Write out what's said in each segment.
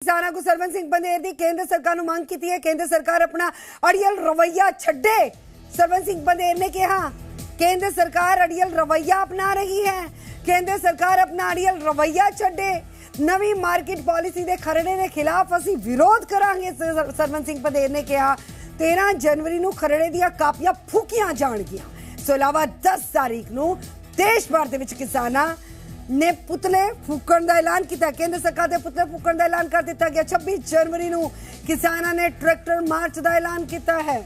ਕਿਸਾਨਾਂ ਕੋ ਸਿੰਘ ਬੰਦੇਰ ਦੀ ਕੇਂਦਰ ਸਰਕਾਰ ਨੂੰ ਮੰਗ ਕੀਤੀ ਹੈ। ਕੇਂਦਰ ਸਰਕਾਰ ਆਪਣਾ ਅੜੀਅਲ ਰਵਈਆ ਛੱਡੇ। ਸਰਵਨ ਸਿੰਘ ਬੰਦੇਰ ਨੇ ਕਿਹਾ, ਕੇਂਦਰ ਸਰਕਾਰ ਅੜੀਅਲ ਰਵਈਆ ਅਪਣਾ ਰਹੀ ਹੈ। ਕੇਂਦਰ ਸਰਕਾਰ ਆਪਣਾ ਅੜੀਅਲ ਰਵਈਆ ਛੱਡੇ। ਨਵੀਂ ਮਾਰਕੀਟ ਪਾਲਿਸੀ ਦੇ ਖਰੜੇ ਦੇ ਖਿਲਾਫ ਅਸੀਂ ਵਿਰੋਧ ਕਰਾਂਗੇ। ਸਰ- ਸਰਵਨ ਸਿੰਘ ਬੰਦੇਰ ਨੇ ਕਿਹਾ 13 ਜਨਵਰੀ ਨੂੰ ਖਰੜੇ ਦੀਆਂ ਕਾਪੀਆਂ ਫੂਕੀਆਂ ਜਾਣਗੀਆਂ। ਇਸ ਤੋਂ ਇਲਾਵਾ 10 ਤਾਰੀਖ ਨੂੰ ਦੇਸ਼ ਭਰ ਦੇ ਵਿੱਚ ਕਿਸਾਨਾਂ ਨੇ ਪੁਤਲੇ ਫੂਕਣ ਦਾ ਐਲਾਨ ਕੀਤਾ ਕੇਂਦਰ ਸਰਕਾਰ ਦੇ ਪੁਤਲੇ ਫੂਕਣ ਦਾ ਐਲਾਨ ਕਰ ਦਿੱਤਾ ਗਿਆ 26 ਜਨਵਰੀ ਨੂੰ ਕਿਸਾਨਾਂ ਨੇ ਟਰੈਕਟਰ ਮਾਰਚ ਦਾ ਐਲਾਨ ਕੀਤਾ ਹੈ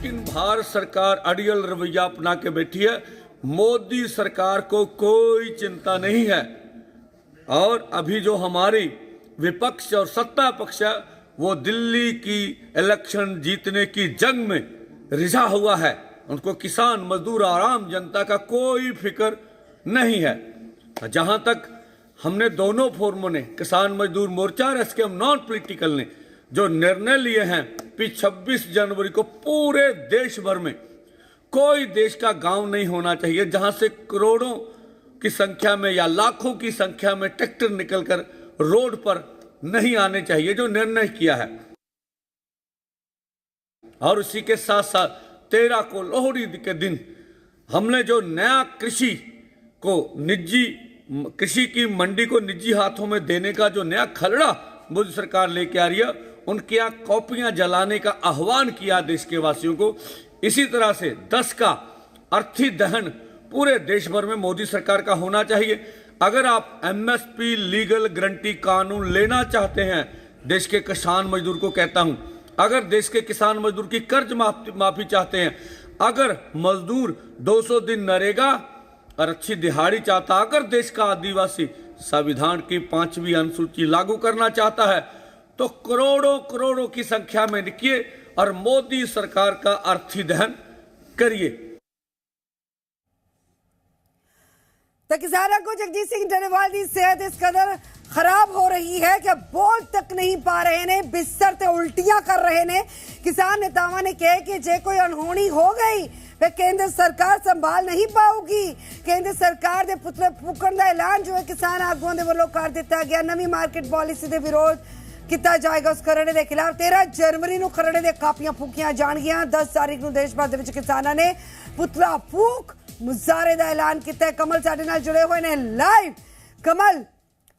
लेकिन भारत सरकार अड़ियल रवैया अपना के बैठी है मोदी सरकार को कोई चिंता नहीं है और अभी जो हमारी विपक्ष और सत्ता पक्ष, वो दिल्ली की इलेक्शन जीतने की जंग में रिझा हुआ है। उनको किसान, मजदूर और आम जनता का कोई फ़िक्र नहीं है। जहाँ तक हमने दोनों फोरमों ने, किसान, मजदूर मोर्चा और एसकेएम नॉन पॉलिटिकल ने, जो निर्णय लिए हैं कि 26 जनवरी को पूरे देश भर में कोई देश का गाँव नहीं होना चाहिए, जहाँ से करोड़ों की संख्या में या लाखों की संख्या में ट्रैक्टर निकलकर रोड पर नहीं आने चाहिए, जो निर्णय किया है। और उसी के साथ साथ तेरह को लोहड़ी के दिन हमने जो नया कृषि को निजी, कृषि की मंडी को निजी हाथों में देने का जो नया खलड़ा मोदी सरकार लेके आ रही है, उनके यहाँ कॉपियाँ जलाने का आह्वान किया देश के। वासियों को इसी तरह से दस का अर्थी दहन पूरे देश भर में मोदी सरकार का होना चाहिए। अगर आप एमएसपी लीगल गारंटी कानून लेना चाहते हैं, देश के किसान मजदूर को कहता हूँ, अगर देश के किसान मजदूर की कर्ज माफ़ी चाहते हैं, अगर मजदूर 200 दिन नरेगा और अच्छी दिहाड़ी चाहता, अगर देश का आदिवासी संविधान की पांचवी अनुसूची लागू करना चाहता है तो करोड़ों करोड़ों की संख्या में निकिए और मोदी सरकार का अर्थी दहन करिए। ਤਾਂ ਕਿਸਾਨ ਆਗੂ ਜਗਜੀਤ ਸਿੰਘ ਡਰੇਵਾਲ ਦੀ ਸਿਹਤ ਇਸ ਕਦਰ ਖਰਾਬ ਹੋ ਰਹੀ ਹੈ ਕਿ ਬੋਲ ਤੱਕ ਨਹੀਂ ਪਾ ਰਹੇ ਨੇ, ਬਿਸਤਰ ਤੇ ਉਲਟੀਆਂ ਕਰ ਰਹੇ ਨੇ। ਕਿਸਾਨ ਨੇਤਾਵਾਂ ਨੇ ਕਿਹਾ ਕਿ ਜੇ ਕੋਈ ਅਣਹੋਣੀ ਹੋ ਗਈ, ਫਿਰ ਕੇਂਦਰ ਸਰਕਾਰ ਸੰਭਾਲ ਨਹੀਂ ਪਾਉਗੀ ਕੇਂਦਰ ਸਰਕਾਰ ਦੇ ਪੁਤਲੇ ਫੂਕਣ ਦਾ ਐਲਾਨ ਜੋ ਹੈ ਕਿਸਾਨ ਆਗੂਆਂ ਦੇ ਵੱਲੋਂ ਕਰ ਦਿੱਤਾ ਗਿਆ। ਨਵੀਂ ਮਾਰਕੀਟ ਪਾਲਿਸੀ ਦੇ ਵਿਰੋਧ ਕੀਤਾ ਜਾਏਗਾ। ਉਸ ਖਰੜੇ ਦੇ ਖਿਲਾਫ 13 ਜਨਵਰੀ ਨੂੰ ਖਰੜੇ ਦੇ ਕਾਪੀਆਂ ਫੂਕੀਆਂ ਜਾਣਗੀਆਂ। 10 ਤਾਰੀਖ ਨੂੰ ਦੇਸ਼ ਭਰ ਦੇ ਵਿੱਚ ਕਿਸਾਨਾਂ ਨੇ ਪੁਤਲਾ ਫੂਕ ਮੁਜ਼ਾਰੇ ਦਾ ਐਲਾਨ ਕੀਤਾ ਹੈ ਕਮਲ ਸਾਡੇ ਨਾਲ ਜੁੜੇ ਹੋਏ ਨੇ ਲਾਈਵ ਕਮਲ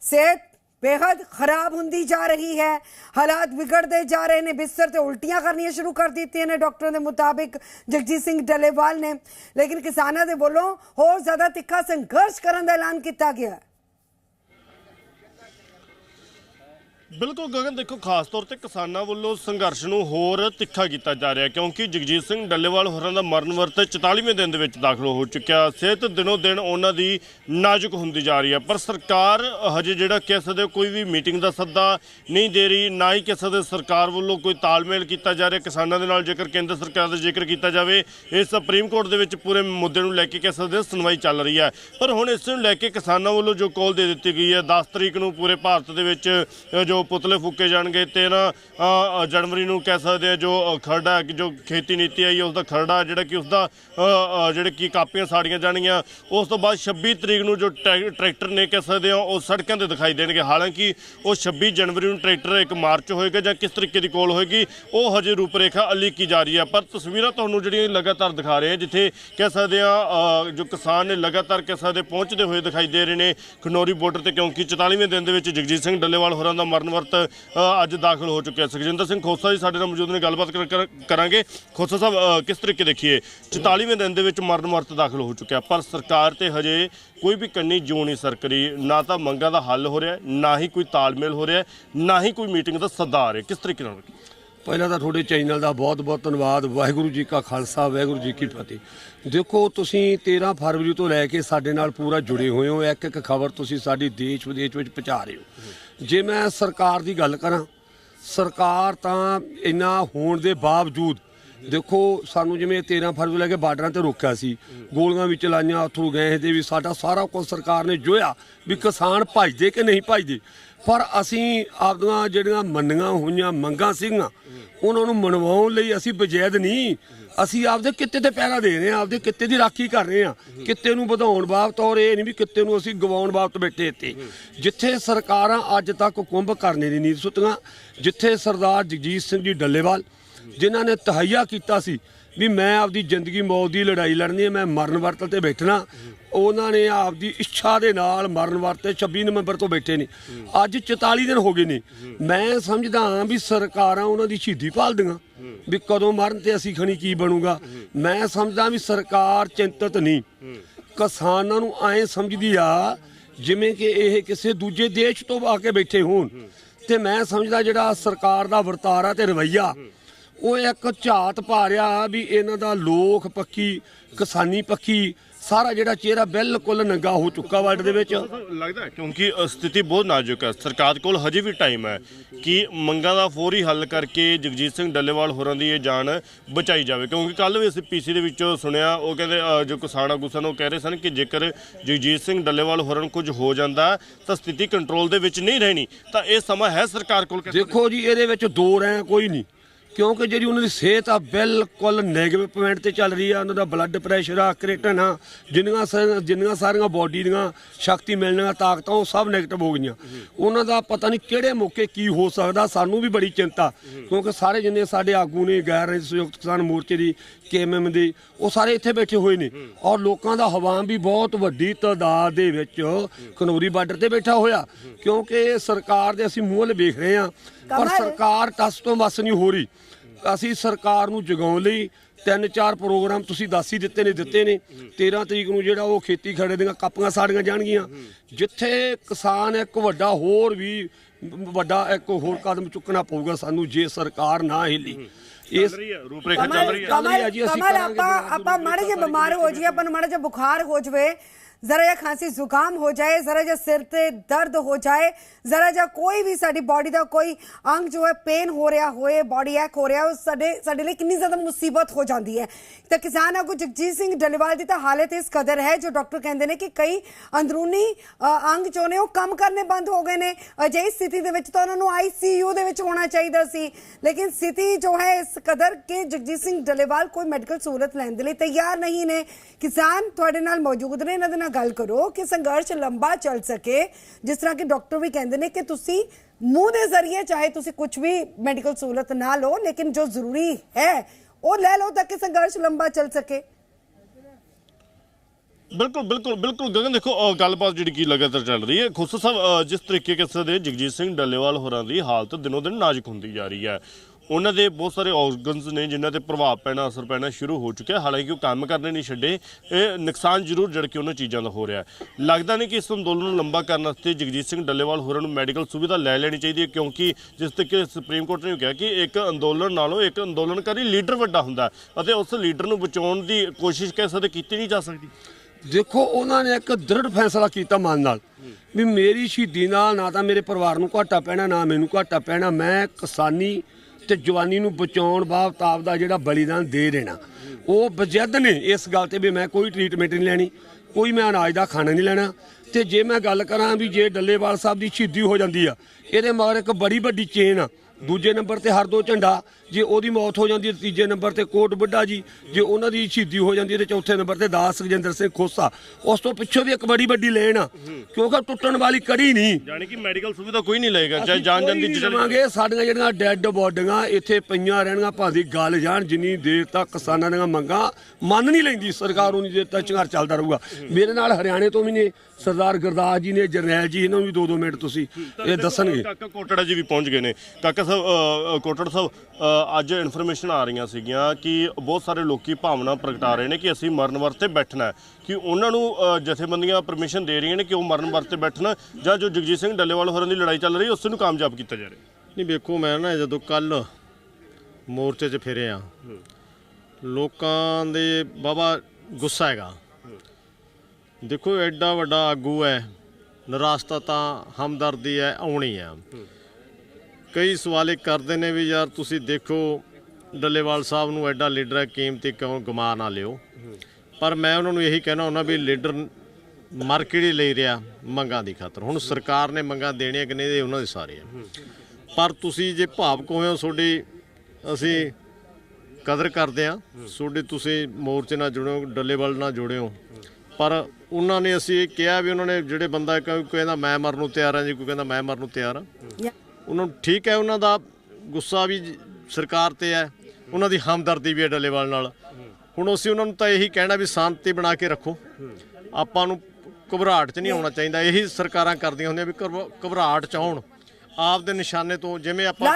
ਸਿਹਤ ਬੇहद ਖਰਾਬ ਹੁੰਦੀ ਜਾ ਰਹੀ ਹੈ ਹਾਲਾਤ ਵਿਗੜਦੇ ਜਾ ਰਹੇ ਨੇ ਬਿਸਤਰ ਤੇ ਉਲਟੀਆਂ ਕਰਨੀਆਂ ਸ਼ੁਰੂ ਕਰ ਦਿੱਤੀਆਂ ਨੇ ਡਾਕਟਰਾਂ ਦੇ ਮੁਤਾਬਿਕ ਜਗਜੀਤ ਸਿੰਘ ਡੱਲੇਵਾਲ ਨੇ ਲੇਕਿਨ ਕਿਸਾਨਾਂ ਦੇ ਵੱਲੋਂ ਹੋਰ ਜ਼ਿਆਦਾ ਤਿੱਖਾ ਸੰਘਰਸ਼ ਕਰਨ ਦਾ ਐਲਾਨ ਕੀਤਾ ਬਿਲਕੁਲ ਗਗਨ, ਦੇਖੋ, ਖਾਸ ਤੌਰ ਤੇ ਕਿਸਾਨਾਂ ਵੱਲੋਂ ਸੰਘਰਸ਼ ਨੂੰ ਹੋਰ ਤਿੱਖਾ ਕੀਤਾ ਜਾ ਰਿਹਾ ਕਿਉਂਕਿ ਜਗਜੀਤ ਸਿੰਘ ਡੱਲੇਵਾਲ ਹੋਰਾਂ ਦਾ ਮਰਨ ਵਰਤ 44ਵੇਂ ਦਿਨ ਦੇ ਵਿੱਚ ਦਾਖਲ ਹੋ ਚੁੱਕਿਆ। ਸਿਹਤ ਦਿਨੋ ਦਿਨ ਉਹਨਾਂ ਦੀ ਨਾਜ਼ੁਕ ਹੁੰਦੀ ਜਾ ਰਹੀ ਹੈ। ਪਰ ਸਰਕਾਰ ਹਜੇ ਜਿਹੜਾ ਕਿਸੇ ਦੇ ਕੋਈ ਵੀ ਮੀਟਿੰਗ ਦਾ ਸੱਦਾ ਨਹੀਂ ਦੇ ਰਹੀ, ਨਾ ਹੀ ਕਹਿ ਸਕਦੇ ਸਰਕਾਰ ਵੱਲੋਂ ਕੋਈ ਤਾਲਮੇਲ ਕੀਤਾ ਜਾ ਰਿਹਾ। ਕਿਸਾਨਾਂ ਦੇ ਨਾਲ ਜੇਕਰ ਕੇਂਦਰ ਸਰਕਾਰ ਦਾ ਜ਼ਿਕਰ ਕੀਤਾ ਜਾਵੇ, ਇਹ ਸੁਪਰੀਮ ਕੋਰਟ ਦੇ ਵਿੱਚ ਪੂਰੇ ਮੁੱਦੇ ਨੂੰ ਲੈ ਕੇ ਕਿਸੇ ਦੇ ਸੁਣਵਾਈ ਚੱਲ ਰਹੀ ਹੈ। ਪਰ ਹੁਣ ਇਸ ਨੂੰ ਲੈ ਕੇ ਕਿਸਾਨਾਂ ਵੱਲੋਂ ਜੋ ਕਾਲ ਦੇ ਦਿੱਤੀ ਗਈ ਹੈ 10 ਤਰੀਕ ਨੂੰ ਪੂਰੇ ਭਾਰਤ ਦੇ ਵਿੱਚ ਜੋ ਪੁਤਲੇ ਫੂਕੇ ਜਾਣਗੇ 13 ਅ, ਜਨਵਰੀ ਨੂੰ ਕਹਿ ਸਕਦੇ ਆ ਜੋ ਖਰੜਾ ਹੈ, ਜੋ ਖੇਤੀ ਨੀਤੀ ਆਈ ਹੈ ਉਸ ਦਾ ਖਰੜਾ ਜਿਹੜਾ ਕਿ ਉਸ ਦਾ ਜਿਹੜੇ ਕੀ ਕਾਪੀਆਂ ਸਾੜੀਆਂ ਜਾਣਗੀਆਂ ਉਸ ਤੋਂ ਬਾਅਦ 26 ਤਰੀਕ ਨੂੰ ਜੋ ਟਰੈ- ਟਰੈਕਟਰ ਨੇ ਕਹਿ ਸਕਦੇ ਆ ਉਹ ਸੜਕਾਂ ਤੇ ਦਿਖਾਈ ਦੇਣਗੇ। ਹਾਲਾਂਕਿ ਉਹ 26 ਜਨਵਰੀ ਨੂੰ ਟਰੈਕਟਰ ਇੱਕ ਮਾਰਚ ਹੋਏਗਾ ਜਾਂ ਕਿਸ ਤਰੀਕੇ ਦੀ ਕੋਲ ਹੋਏਗੀ ਉਹ ਹਜੇ ਰੂਪਰੇਖਾ ਅਲੀਕੀ ਜਾ ਰਹੀ ਹੈ। ਪਰ ਤਸਵੀਰਾਂ ਤੁਹਾਨੂੰ ਜਿਹੜੀਆਂ ਲਗਾਤਾਰ ਦਿਖਾ ਰਹੇ ਆ ਜਿੱਥੇ ਕਹਿ ਸਕਦੇ ਆ ਜੋ ਕਿਸਾਨ ਨੇ ਲਗਾਤਾਰ ਕਹਿ ਸਕਦੇ ਪਹੁੰਚਦੇ ਹੋਏ ਦਿਖਾਈ ਦੇ ਰਹੇ ਨੇ ਖਨੌਰੀ ਬਾਰਡਰ ਤੇ ਕਿਉਂਕਿ 44ਵੇਂ ਦਿਨ ਦੇ ਵਿੱਚ ਜਗਜੀਤ ਸਿੰਘ ਡੱਲੇਵਾਲ ਹੋਰਾਂ ਦਾ ਮਰਨ ਵਰਤ ਅੱਜ ਦਾਖਲ ਹੋ ਚੁੱਕਿਆ। ਸੁਖਜਿੰਦਰ ਸਿੰਘ ਖੋਸਾ ਜੀ ਸਾਡੇ ਨਾਲ ਮੌਜੂਦ ਨੇ, ਗੱਲਬਾਤ ਕਰ- ਕਰ- ਕਰਾਂਗੇ। ਖੋਸਾ ਸਾਹਿਬ ਕਿਸ ਤਰੀਕੇ ਦੇਖੀਏ? 44ਵੇਂ ਦਿਨ ਦੇ ਵਿੱਚ ਮਰਨ ਵਰਤ ਦਾਖਲ ਹੋ ਚੁੱਕਿਆ, ਪਰ ਸਰਕਾਰ ਤੇ ਹਜੇ ਕੋਈ ਵੀ ਕੰਨੀ ਜੂ ਨਹੀਂ ਸਰਕਰੀ ਨਾ ਤਾਂ ਮੰਗਾਂ ਦਾ ਹੱਲ ਹੋ ਰਿਹਾ, ਨਾ ਹੀ ਕੋਈ ਤਾਲਮੇਲ ਹੋ ਰਿਹਾ, ਨਾ ਹੀ ਕੋਈ ਮੀਟਿੰਗ ਦਾ ਸੱਦਾ ਆ ਰਿਹਾ। ਕਿਸ ਤਰੀਕੇ ਨਾਲ? ਪਹਿਲਾਂ ਤਾਂ ਤੁਹਾਡੇ ਚੈਨਲ ਦਾ ਬਹੁਤ-ਬਹੁਤ ਧੰਨਵਾਦ। ਵਾਹਿਗੁਰੂ ਜੀ ਕਾ ਖਾਲਸਾ, ਵਾਹਿਗੁਰੂ ਜੀ ਕੀ ਫਤਿਹ। ਦੇਖੋ, ਤੁਸੀਂ 13 ਫਰਵਰੀ ਤੋਂ ਲੈ ਕੇ ਸਾਡੇ ਨਾਲ ਪੂਰਾ ਜੁੜੇ ਹੋਏ ਹੋ। ਇੱਕ ਇੱਕ ਖਬਰ ਤੁਸੀਂ ਸਾਡੀ ਦੇਸ਼ ਵਿਦੇਸ਼ ਵਿੱਚ ਪਹੁੰਚਾ ਰਹੇ ਹੋ। ਜੇ ਮੈਂ ਸਰਕਾਰ ਦੀ ਗੱਲ ਕਰਾਂ, ਸਰਕਾਰ ਤਾਂ ਇੰਨਾ ਹੋਣ ਦੇ ਬਾਵਜੂਦ, ਦੇਖੋ ਸਾਨੂੰ ਜਿਵੇਂ 13 ਫਰਵਰੀ ਲੈ ਕੇ ਬਾਰਡਰਾਂ ਤੇ ਰੋਕਿਆ ਸੀ, ਗੋਲੀਆਂ ਵੀ ਚਲਾਈਆਂ, ਉੱਥੋਂ ਗਏ ਤੇ ਵੀ ਸਾਡਾ ਸਾਰਾ ਕੁਝ ਸਰਕਾਰ ਨੇ ਜੋਇਆ ਵੀ ਕਿਸਾਨ ਭਜਦੇ ਕਿ ਨਹੀਂ ਭਜਦੇ। ਪਰ ਅਸੀਂ ਆਪਦੀਆਂ ਜਿਹੜੀਆਂ ਮੰਨੀਆਂ ਹੋਈਆਂ, ਮੰਗਾਂ ਸੀਗੀਆਂ, ਉਹਨਾਂ ਨੂੰ ਮਨਵਾਉਣ ਲਈ ਅਸੀਂ ਬਜੈਦ ਨਹੀਂ। ਅਸੀਂ ਆਪਦੇ ਕਿੱਤੇ ਤੇ ਪਹਿਰਾ ਦੇ ਰਹੇ ਹਾਂ, ਆਪਦੇ ਕਿੱਤੇ ਦੀ ਰਾਖੀ ਕਰ ਰਹੇ ਹਾਂ। ਕਿੱਤੇ ਨੂੰ ਵਧਾਉਣ ਬਾਬਤ ਔਰ ਇਹ ਨਹੀਂ ਵੀ ਕਿੱਤੇ ਨੂੰ ਅਸੀਂ ਗਵਾਉਣ ਬਾਬਤ ਬੈਠੇ ਇੱਥੇ। ਜਿੱਥੇ ਸਰਕਾਰਾਂ ਅੱਜ ਤੱਕ ਕੁੰਭ ਕਰਨੇ ਦੀ ਨੀਂਦ ਸੁੱਤੀਆਂ ਜਿੱਥੇ ਸਰਦਾਰ ਜਗਜੀਤ ਸਿੰਘ ਜੀ ਡੱਲੇਵਾਲ ਜਿਨ੍ਹਾਂ ਨੇ ਤਹਈਆ ਕੀਤਾ ਸੀ ਵੀ ਮੈਂ ਆਪਦੀ ਜ਼ਿੰਦਗੀ ਮੌਤ ਦੀ ਲੜਾਈ ਲੜਨੀ ਹੈ, ਮੈਂ ਮਰਨ ਵਰਤਲ ਤੇ ਬੈਠਣਾ। ਉਹਨਾਂ ਨੇ ਆਪਦੀ ਇੱਛਾ ਦੇ ਨਾਲ ਮਰਨ ਵਰਤੇ 26 ਨਵੰਬਰ ਤੋਂ ਬੈਠੇ ਨੇ। ਅੱਜ 44 ਦਿਨ ਹੋ ਗਏ ਨੇ। ਮੈਂ ਸਮਝਦਾ ਹਾਂ ਵੀ ਸਰਕਾਰਾਂ ਉਹਨਾਂ ਦੀ ਸ਼ਹੀਦੀ ਭਾਲਦੀਆਂ ਵੀ ਕਦੋਂ ਮਰਨ ਤੇ ਅਸੀਂ ਖਣੀ ਕੀ ਬਣੂਗਾ। ਮੈਂ ਸਮਝਦਾ ਵੀ ਸਰਕਾਰ ਚਿੰਤਤ ਨਹੀਂ। ਕਿਸਾਨਾਂ ਨੂੰ ਐਂ ਸਮਝਦੀ ਆ, ਜਿਵੇਂ ਕਿ ਇਹ ਕਿਸੇ ਦੂਜੇ ਦੇਸ਼ ਤੋਂ ਆ ਕੇ ਬੈਠੇ ਹੋਣ। ਤੇ ਮੈਂ ਸਮਝਦਾ ਜਿਹੜਾ ਸਰਕਾਰ ਦਾ ਵਰਤਾਰਾ ਤੇ ਰਵਈਆ ਉਹ ਇੱਕ ਝਾਤ ਪਾ ਰਿਹਾ ਵੀ ਇਹਨਾਂ ਦਾ ਲੋਕ ਪੱਖੀ ਕਿਸਾਨੀ ਪੱਖੀ ਸਾਰਾ ਜਿਹੜਾ ਚਿਹਰਾ ਬਿਲਕੁਲ ਨੰਗਾ ਹੋ ਚੁੱਕਾ ਵਰਲਡ ਦੇ ਵਿੱਚ। ਲੱਗਦਾ ਕਿਉਂਕਿ ਸਥਿਤੀ ਬਹੁਤ ਨਾਜ਼ੁਕ ਹੈ। ਸਰਕਾਰ ਕੋਲ ਹਜੇ ਵੀ ਟਾਈਮ ਹੈ ਕਿ ਮੰਗਾਂ ਦਾ ਫੌਰੀ ਹੱਲ ਕਰਕੇ ਜਗਜੀਤ ਸਿੰਘ ਡੱਲੇਵਾਲ ਹੋਰਾਂ ਦੀ ਇਹ ਜਾਨ ਬਚਾਈ ਜਾਵੇ। ਕਿਉਂਕਿ ਕੱਲ ਵੀ ਅਸੀਂ ਪੀਸੀ ਦੇ ਵਿੱਚੋਂ ਸੁਣਿਆ ਉਹ ਕਹਿੰਦੇ ਜੋ ਕਿਸਾਨ ਆਗੂ ਸਨ ਉਹ ਕਹਿ ਰਹੇ ਸਨ ਕਿ ਜੇਕਰ ਜਗਜੀਤ ਸਿੰਘ ਡੱਲੇਵਾਲ ਹੋਰਾਂ ਨੂੰ ਕੁਝ ਹੋ ਜਾਂਦਾ ਤਾਂ ਸਥਿਤੀ ਕੰਟਰੋਲ ਦੇ ਵਿੱਚ ਨਹੀਂ ਰਹਿਣੀ। ਤਾਂ ਇਹ ਸਮਾਂ ਹੈ ਸਰਕਾਰ ਕੋਲ? ਦੇਖੋ ਜੀ ਇਹਦੇ ਵਿੱਚ ਦੋ ਰਹਿ ਕੋਈ ਨਹੀਂ। ਕਿਉਂਕਿ ਜਿਹੜੀ ਉਹਨਾਂ ਦੀ ਸਿਹਤ ਆ ਬਿਲਕੁਲ ਨੈਗੇਟਿਵ ਪੁਆਇੰਟ ਤੇ ਚੱਲ ਰਹੀ ਆ, ਉਹਨਾਂ ਦਾ ਬਲੱਡ ਪ੍ਰੈਸ਼ਰ ਆ ਕ੍ਰੇਟਨ ਆ, ਜਿੰਨੀਆਂ ਸਾਰੀਆਂ ਜਿੰਨੀਆਂ ਸਾਰੀਆਂ ਬਾਡੀ ਦੀਆਂ ਸ਼ਕਤੀ ਮਿਲਣੀਆਂ, ਤਾਕਤਾਂ ਉਹ ਸਭ ਨੈਗੇਟਿਵ ਹੋ ਗਈਆਂ। ਉਹਨਾਂ ਦਾ ਪਤਾ ਨਹੀਂ ਕਿਹੜੇ ਮੌਕੇ ਕੀ ਹੋ ਸਕਦਾ, ਸਾਨੂੰ ਵੀ ਬੜੀ ਚਿੰਤਾ। ਕਿਉਂਕਿ ਸਾਰੇ ਜਿੰਨੇ ਸਾਡੇ ਆਗੂ ਨੇ ਗੈਰ ਸੰਯੁਕਤ ਕਿਸਾਨ ਮੋਰਚੇ ਦੀ ਕੇਐਮਐਮ ਦੇ ਉਹ ਸਾਰੇ ਇੱਥੇ ਬੈਠੇ ਹੋਏ ਨੇ। ਔਰ ਲੋਕਾਂ ਦਾ ਹਵਾਮ ਵੀ ਬਹੁਤ ਵੱਡੀ ਤਾਦਾਦ ਦੇ ਵਿੱਚ ਖਨੌਰੀ ਬਾਰਡਰ ਤੇ ਬੈਠਾ ਹੋਇਆ। ਕਿਉਂਕਿ ਸਰਕਾਰ ਦੇ ਅਸੀਂ ਮੂੰਹ ਵੇਖ ਰਹੇ ਹਾਂ। ਪਰ ਸਰਕਾਰ ਟਸ ਤੋਂ ਬਸ ਨਹੀਂ ਹੋ ਰਹੀ। ਅਸੀਂ ਸਰਕਾਰ ਨੂੰ ਜਗਾਉਣ ਲਈ ਤਿੰਨ ਚਾਰ ਪ੍ਰੋਗਰਾਮ ਤੁਸੀਂ ਦੱਸ ਹੀ ਦਿੱਤੇ ਨੇ ਦਿੱਤੇ ਨੇ। 13 ਤਰੀਕ ਨੂੰ ਜਿਹੜਾ ਉਹ ਖੇਤੀ ਖੜੇ ਦੀਆਂ ਕਾਪੀਆਂ ਸਾੜੀਆਂ ਜਾਣਗੀਆਂ। ਜਿੱਥੇ ਕਿਸਾਨ ਇੱਕ ਵੱਡਾ ਹੋਰ ਵੀ ਵੱਡਾ ਇੱਕ ਹੋਰ ਕਦਮ ਚੁੱਕਣਾ ਪਊਗਾ ਸਾਨੂੰ ਜੇ ਸਰਕਾਰ ਨਾ ਹਿੱਲੀ। ਇਸ ਰੂਪਰੇਖਾ ਚੱਲ ਕਮਲ ਰਹੀ ਹੈ। ਕਮਲ ਜੀ, ਅਸੀਂ ਕਮਲ ਕਰਾਂਗੇ ਆਪਾਂ ਆਪਾਂ ਮਾੜੇ ਜੇ ਬਿਮਾਰ ਹੋ ਜਾਈਏ ਆਪਾਂ ਨੂੰ ਮਾੜਾ ਜਿਹਾ ਬੁਖਾਰ ਹੋ ਜਾਵੇ ਜ਼ਰਾ ਜਿਹਾ ਖਾਂਸੀ ਜ਼ੁਕਾਮ ਹੋ ਜਾਏ, ਜ਼ਰਾ ਜਿਹਾ ਸਿਰ ਤੇ ਦਰਦ ਹੋ ਜਾਏ, ਜ਼ਰਾ ਜਿਹਾ ਕੋਈ ਵੀ ਸਾਡੀ ਬਾਡੀ ਦਾ ਕੋਈ ਅੰਗ ਜੋ ਹੈ ਪੇਨ ਹੋ ਰਿਹਾ ਹੋਏ ਬਾਡੀ ਐਕ ਹੋ ਰਿਹਾ ਉਹ ਸਾਡੇ ਸਾਡੇ ਲਈ ਕਿੰਨੀ ਜ਼ਿਆਦਾ ਮੁਸੀਬਤ ਹੋ ਜਾਂਦੀ ਹੈ। ਤਾਂ ਕਿਸਾਨ ਆਗੂ ਜਗਜੀਤ ਸਿੰਘ ਡੱਲੇਵਾਲ ਦੀ ਤਾਂ ਹਾਲਤ ਇਸ ਕਦਰ ਹੈ, ਜੋ ਡਾਕਟਰ ਕਹਿੰਦੇ ਨੇ ਕਿ ਕਈ ਅੰਦਰੂਨੀ ਅੰਗ ਜੋ ਨੇ ਉਹ ਕੰਮ ਕਰਨੇ ਬੰਦ ਹੋ ਗਏ ਨੇ। ਅਜਿਹੀ ਸਥਿਤੀ ਦੇ ਵਿੱਚ ਤਾਂ ਉਹਨਾਂ ਨੂੰ ਆਈਸੀਯੂ ਦੇ ਵਿੱਚ ਹੋਣਾ ਚਾਹੀਦਾ ਸੀ। ਲੇਕਿਨ ਸਥਿਤੀ ਜੋ ਹੈ ਇਸ ਕਦਰ ਕਿ ਜਗਜੀਤ ਸਿੰਘ ਡੱਲੇਵਾਲ ਕੋਈ ਮੈਡੀਕਲ ਸਹੂਲਤ ਲੈਣ ਦੇ ਲਈ ਤਿਆਰ ਨਹੀਂ ਨੇ। ਕਿਸਾਨ ਤੁਹਾਡੇ ਨਾਲ ਮੌਜੂਦ ਨੇ, ਇਹਨਾਂ ਦੇ ਨਾਲ ਗੱਲ ਕਰੋ ਕਿ ਸੰਘਰਸ਼ ਲੰਬਾ ਚੱਲ ਸਕੇ। ਜਿਸ ਤਰ੍ਹਾਂ ਕਿ ਡਾਕਟਰ ਵੀ ਕਹਿੰਦੇ ਨੇ ਕਿ ਤੁਸੀਂ ਮੂੰਹ ਦੇ ਜ਼ਰੀਏ ਚਾਹੇ ਤੁਸੀਂ ਕੁਝ ਵੀ ਮੈਡੀਕਲ ਸਹੂਲਤ ਨਾ ਲਓ, ਲੇਕਿਨ ਜੋ ਜ਼ਰੂਰੀ ਹੈ, ਉਹ ਲੈ ਲਓ ਤਾਂ ਕਿ ਸੰਘਰਸ਼ ਲੰਬਾ ਚੱਲ ਸਕੇ। ਬਿਲਕੁਲ ਬਿਲਕੁਲ ਬਿਲਕੁਲ। ਗਗਨ, ਦੇਖੋ ਗੱਲਬਾਤ ਜਿਹੜੀ ਕੀ ਲਗਾਤਾਰ ਚੱਲ ਰਹੀ ਹੈ, ਖੁਸਰ ਸਾਹਿਬ ਜਿਸ ਤਰੀਕੇ ਕਿਸੇ ਦੇ ਜਗਜੀਤ ਸਿੰਘ ਡੱਲੇਵਾਲ ਹੋਰਾਂ ਦੀ ਹਾਲਤ ਦਿਨੋ ਦਿਨ ਨਾਜ਼ੁਕ ਹੁੰਦੀ ਜਾ ਰਹੀ ਹੈ। ਉਹਨਾਂ ਦੇ ਬਹੁਤ ਸਾਰੇ ਆਰਗਨਸ ਨੇ ਜਿਨ੍ਹਾਂ ਤੇ ਪ੍ਰਭਾਵ ਪੈਣਾ, ਅਸਰ ਪੈਣਾ ਸ਼ੁਰੂ ਹੋ ਚੁੱਕਿਆ ਹਾਲਾਂਕਿ ਉਹ ਕੰਮ ਕਰਨੇ ਨਹੀਂ ਛੱਡੇ, ਇਹ ਨੁਕਸਾਨ ਜ਼ਰੂਰ ਜੜ ਕੇ ਉਹਨਾਂ ਚੀਜ਼ਾਂ ਦਾ ਹੋ ਰਿਹਾ ਲੱਗਦਾ ਨਹੀਂ ਕਿ ਇਸ ਅੰਦੋਲਨ ਨੂੰ ਲੰਬਾ ਕਰਨ ਵਾਸਤੇ ਜਗਜੀਤ ਸਿੰਘ ਡੱਲੇਵਾਲ ਹੋਰਾਂ ਨੂੰ ਮੈਡੀਕਲ ਸੁਵਿਧਾ ਲੈ ਲੈਣੀ ਚਾਹੀਦੀ ਹੈ, ਕਿਉਂਕਿ ਜਿਸ ਤਰੀਕੇ ਸੁਪਰੀਮ ਕੋਰਟ ਨੇ ਵੀ ਕਿਹਾ ਕਿ ਇੱਕ ਅੰਦੋਲਨ ਨਾਲੋਂ ਇੱਕ ਅੰਦੋਲਨਕਾਰੀ ਲੀਡਰ ਵੱਡਾ ਹੁੰਦਾ ਅਤੇ ਉਸ ਲੀਡਰ ਨੂੰ ਬਚਾਉਣ ਦੀ ਕੋਸ਼ਿਸ਼ ਕਿਸੇ ਦੇ ਕੀਤੀ ਨਹੀਂ ਜਾ ਸਕਦੀ। ਦੇਖੋ, ਉਹਨਾਂ ਨੇ ਇੱਕ ਦ੍ਰਿੜ ਫੈਸਲਾ ਕੀਤਾ ਮਨ ਨਾਲ ਵੀ ਮੇਰੀ ਸ਼ਹੀਦੀ ਨਾਲ ਨਾ ਤਾਂ ਮੇਰੇ ਪਰਿਵਾਰ ਨੂੰ ਘਾਟਾ ਪੈਣਾ, ਨਾ ਮੈਨੂੰ ਘਾਟਾ ਪੈਣਾ। ਮੈਂ ਕਿਸਾਨੀ ਤੇ ਜਵਾਨੀ ਨੂੰ ਬਚਾਉਣ ਬਾਬਤ ਆਪਦਾ ਜਿਹੜਾ ਬਲੀਦਾਨ ਦੇ ਦੇਣਾ। ਉਹ ਬਜਿੱਦ ਨੇ ਇਸ ਗੱਲ ਤੇ ਵੀ ਮੈਂ ਕੋਈ ਟ੍ਰੀਟਮੈਂਟ ਨਹੀਂ ਲੈਣੀ, ਕੋਈ ਮੈਂ ਅਨਾਜ ਦਾ ਖਾਣਾ ਨਹੀਂ ਲੈਣਾ। ਤੇ ਜੇ ਮੈਂ ਗੱਲ ਕਰਾਂ ਵੀ ਜੇ ਡੱਲੇਵਾਲ ਸਾਹਿਬ ਦੀ ਸ਼ਹੀਦੀ ਹੋ ਜਾਂਦੀ ਆ, ਇਹਦੇ ਮਗਰ ਇੱਕ ਬੜੀ ਵੱਡੀ ਚੇਨ ਆ। ਦੂਜੇ ਨੰਬਰ ਤੇ ਹਰ ਦੋ ਝੰਡਾ ਜੇ ਉਹਦੀ ਮੌਤ ਹੋ ਜਾਂਦੀ ਹੈ ਤੀਜੇ ਨੰਬਰ ਤੇ ਕੋਟ ਬੁੱਢਾ ਜੀ। ਜੇ ਉਹਨਾਂ ਦੀ ਸ਼ਹੀਦੀ ਹੋ ਜਾਂਦੀ ਹੈ ਤੇ ਚੌਥੇ ਨੰਬਰ ਤੇ ਦਾਸ ਸੁਖਜਿੰਦਰ ਸਿੰਘ ਖੋਸਾ। ਉਸ ਤੋਂ ਪਿੱਛੋਂ ਵੀ ਇੱਕ ਬੜੀ ਵੱਡੀ ਲੈਣ ਆ। ਕਿਉਂਕਿ ਟੁੱਟਣ ਵਾਲੀ ਕੜੀ ਨਹੀਂ। ਯਾਨੀ ਕਿ ਮੈਡੀਕਲ ਸੁਵਿਧਾ ਕੋਈ ਨਹੀਂ ਲਏਗਾ। ਚਾਹੇ ਜਾਨ ਜਾਨ ਦੀ ਅਸੀਂ ਜਿਹੜੀ ਲਵਾਂਗੇ। ਸਾਡੀਆਂ ਜਿਹੜੀਆਂ ਡੈੱਡ ਬੋਡੀਆਂ ਇੱਥੇ ਪਈਆਂ ਰਹਿਣਗੀਆਂ ਭਾਵੇਂ ਗੱਲ ਜਾਣ ਜਿੰਨੀ ਦੇਰ ਤੱਕ ਕਿਸਾਨਾਂ ਦੀਆਂ ਮੰਗਾਂ ਮੰਨ ਨਹੀਂ ਲੈਂਦੀ। ਸਰਕਾਰ ਉਨੀ ਦੇਰ ਤੱਕ ਝੰਗਾਰ ਚੱਲਦਾ ਰਹੂਗਾ। ਮੇਰੇ ਨਾਲ ਹਰਿਆਣੇ ਤੋਂ ਵੀ ਨੇ ਸਰਦਾਰ ਗੁਰਦਾਸ ਜੀ ਨੇ ਜਰਨੈਲ ਜੀ ਇਹਨਾਂ ਨੂੰ ਵੀ ਦੋ ਦੋ ਮਿੰਟ ਤੁਸੀਂ ਇਹ ਦੱਸਣਗੇ। ਕਾਕਾ ਕੋਟੜਾ ਜੀ ਵੀ ਪਹੁੰਚ ਗਏ ਨੇ। ਕਾਕਾ ਸਾਹਿਬ ਕੋਟੜ ਸਾਹਿਬ ਅੱਜ ਇਨਫੋਰਮੇਸ਼ਨ ਆ ਰਹੀਆਂ ਸੀਗੀਆਂ ਕਿ ਬਹੁਤ ਸਾਰੇ ਲੋਕੀ ਭਾਵਨਾ ਪ੍ਰਗਟਾ ਰਹੇ ਨੇ ਕਿ ਅਸੀਂ ਮਰਨ ਵਰਤੇ ਬੈਠਣਾ ਕਿ ਉਹਨਾਂ ਨੂੰ ਜਥੇਬੰਦੀਆਂ ਪਰਮਿਸ਼ਨ ਦੇ ਰਹੀਆਂ ਨੇ ਕਿ ਉਹ ਮਰਨ ਵਰਤੇ ਬੈਠਣ ਜਾਂ ਜੋ ਜਗਜੀਤ ਸਿੰਘ ਡੱਲੇਵਾਲ ਹੋਰਾਂ ਦੀ ਲੜਾਈ ਚੱਲ ਰਹੀ ਹੈ ਉਸ ਨੂੰ ਕਾਮਯਾਬ ਕੀਤਾ ਜਾ ਰਿਹਾ ਨਹੀਂ, ਵੇਖੋ, ਮੈਂ ਨਾ ਜਦੋਂ ਕੱਲ ਮੋਰਚੇ 'ਚ ਫਿਰੇ ਫਿਰਿਆ ਲੋਕਾਂ ਦੇ ਬਾਬਾ ਗੁੱਸਾ ਹੈਗਾ। ਦੇਖੋ, ਐਡਾ ਵੱਡਾ ਆਗੂ ਹੈ, ਨਿਰਾਸ਼ਤਾ ਤਾਂ ਹਮਦਰਦੀ ਹੈ, ਆਉਣੀ ਹੈ। ਕਈ ਸਵਾਲ ਇਹ ਕਰਦੇ ਨੇ ਵੀ ਯਾਰ ਤੁਸੀਂ ਦੇਖੋ, ਡੱਲੇਵਾਲ ਸਾਹਿਬ ਨੂੰ ਐਡਾ ਲੀਡਰ ਹੈ, ਕੀਮਤੀ ਕਿਉਂ ਗਮਾ ਨਾ ਲਿਓ? ਪਰ ਮੈਂ ਉਹਨਾਂ ਨੂੰ ਇਹੀ ਕਹਿਣਾ ਹੁੰਦਾ ਵੀ ਲੀਡਰ ਮਰ ਕਿਹੜੀ ਲਈ ਰਿਹਾ ਮੰਗਾਂ ਦੀ ਖਾਤਰ। ਹੁਣ ਸਰਕਾਰ ਨੇ ਮੰਗਾਂ ਦੇਣੀਆਂ ਕਿ ਨਹੀਂ ਇਹ ਉਹਨਾਂ ਦੇ ਸਾਰੇ ਆ ਪਰ ਤੁਸੀਂ ਜੇ ਭਾਵਕ ਹੋਏ ਹੋ, ਤੁਹਾਡੀ ਅਸੀਂ ਕਦਰ ਕਰਦੇ ਆ ਤੁਹਾਡੇ ਤੁਸੀਂ ਮੋਰਚੇ ਨਾਲ ਜੁੜਿਓ ਡੱਲੇਵਾਲ ਨਾਲ ਜੁੜਿਓ ਪਰ ਉਹਨਾਂ ਨੇ ਅਸੀਂ ਇਹ ਕਿਹਾ ਵੀ ਉਹਨਾਂ ਨੇ ਜਿਹੜੇ ਬੰਦਾ ਕਹਿੰਦਾ ਮੈਂ ਮਰਨ ਨੂੰ ਤਿਆਰ ਹਾਂ ਜੀ, ਕੋਈ ਕਹਿੰਦਾ ਮੈਂ ਮਰਨ ਨੂੰ ਤਿਆਰ ਹਾਂ। ਉਹਨਾਂ ਨੂੰ ਠੀਕ ਹੈ, ਉਹਨਾਂ ਦਾ ਗੁੱਸਾ ਵੀ ਸਰਕਾਰ ਤੇ ਹੈ, ਉਹਨਾਂ ਦੀ ਹਮਦਰਦੀ ਵੀ ਹੈ ਡੱਲੇਵਾਲ ਨਾਲ। ਹੁਣ ਅਸੀਂ ਉਹਨਾਂ ਨੂੰ ਤਾਂ ਇਹੀ ਕਹਿਣਾ ਵੀ ਸ਼ਾਂਤੀ ਬਣਾ ਕੇ ਰੱਖੋ। ਆਪਾਂ ਨੂੰ ਘਬਰਾਹਟ 'ਚ ਨਹੀਂ ਆਉਣਾ ਚਾਹੀਦਾ। ਇਹੀ ਸਰਕਾਰਾਂ ਕਰਦੀਆਂ ਹੁੰਦੀਆਂ ਵੀ ਘਬਰਾ- ਘਬਰਾਹਟ 'ਚ ਆਉਣ। ਆਪ ਦੇ ਨਿਸ਼ਾਨੇ ਤੋਂ ਜਿਵੇਂ ਆਪਾਂ